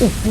โอ้โห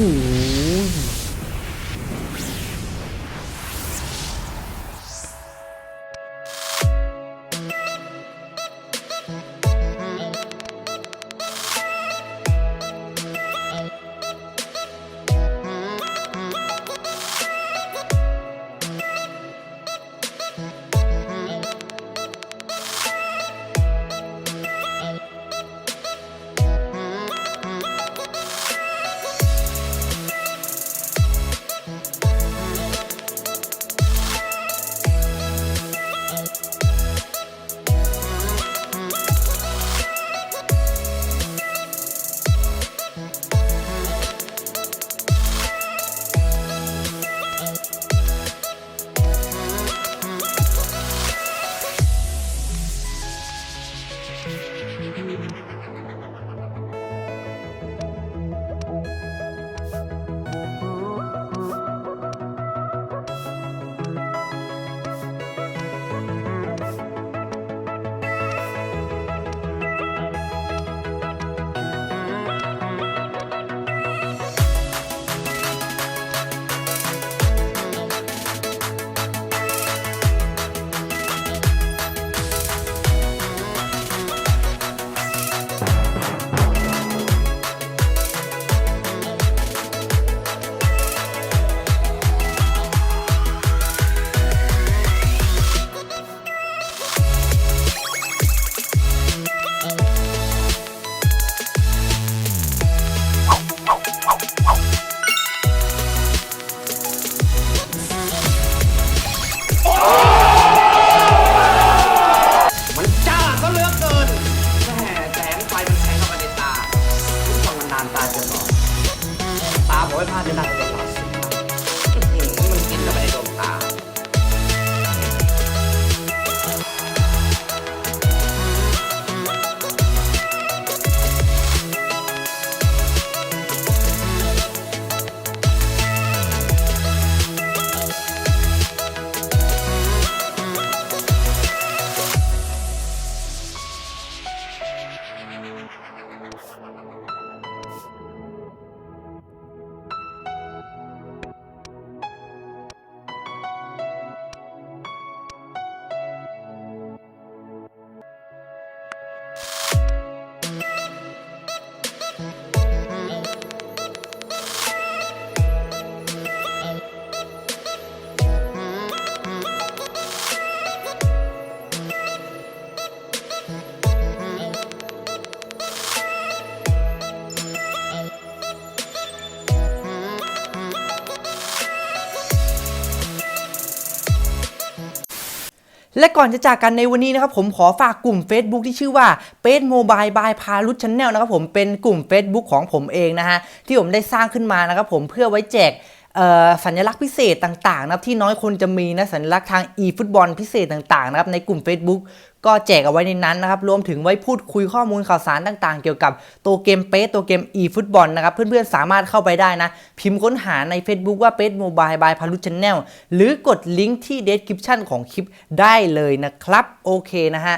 ตาผมไม่พ และก่อนจะจากกันในวันนี้นะครับผมขอฝากกลุ่ม Facebook ที่ชื่อว่าเ a สโมบายบายพารุชแนลนะครับผมเป็นกลุ่ม Facebook ของผมเองนะฮะที่ผมได้สร้างขึ้นมานะครับผมเพื่อไว้แจก สัญลักษณ์พิเศษต่างๆนะครับที่น้อยคนจะมีนะสัญลักษณ์ทาง e ฟุตบอลพิเศษต่างๆนะครับในกลุ่ม Facebook ก็แจกเอาไว้ในนั้นนะครับรวมถึงไว้พูดคุยข้อมูลข่าวสารต่างๆ เกี่ยวกับตัวเกมเปสตัวเกม e ฟุตบอลนะครับเพื่อนๆสามารถเข้าไปได้นะ พิมพ์ค้นหาใน Facebook ว่าเปสโมบายบายพารุชแนลหรือกดลิงก์ที่ description ของคลิปได้เลยนะครับ โอเคนะฮะ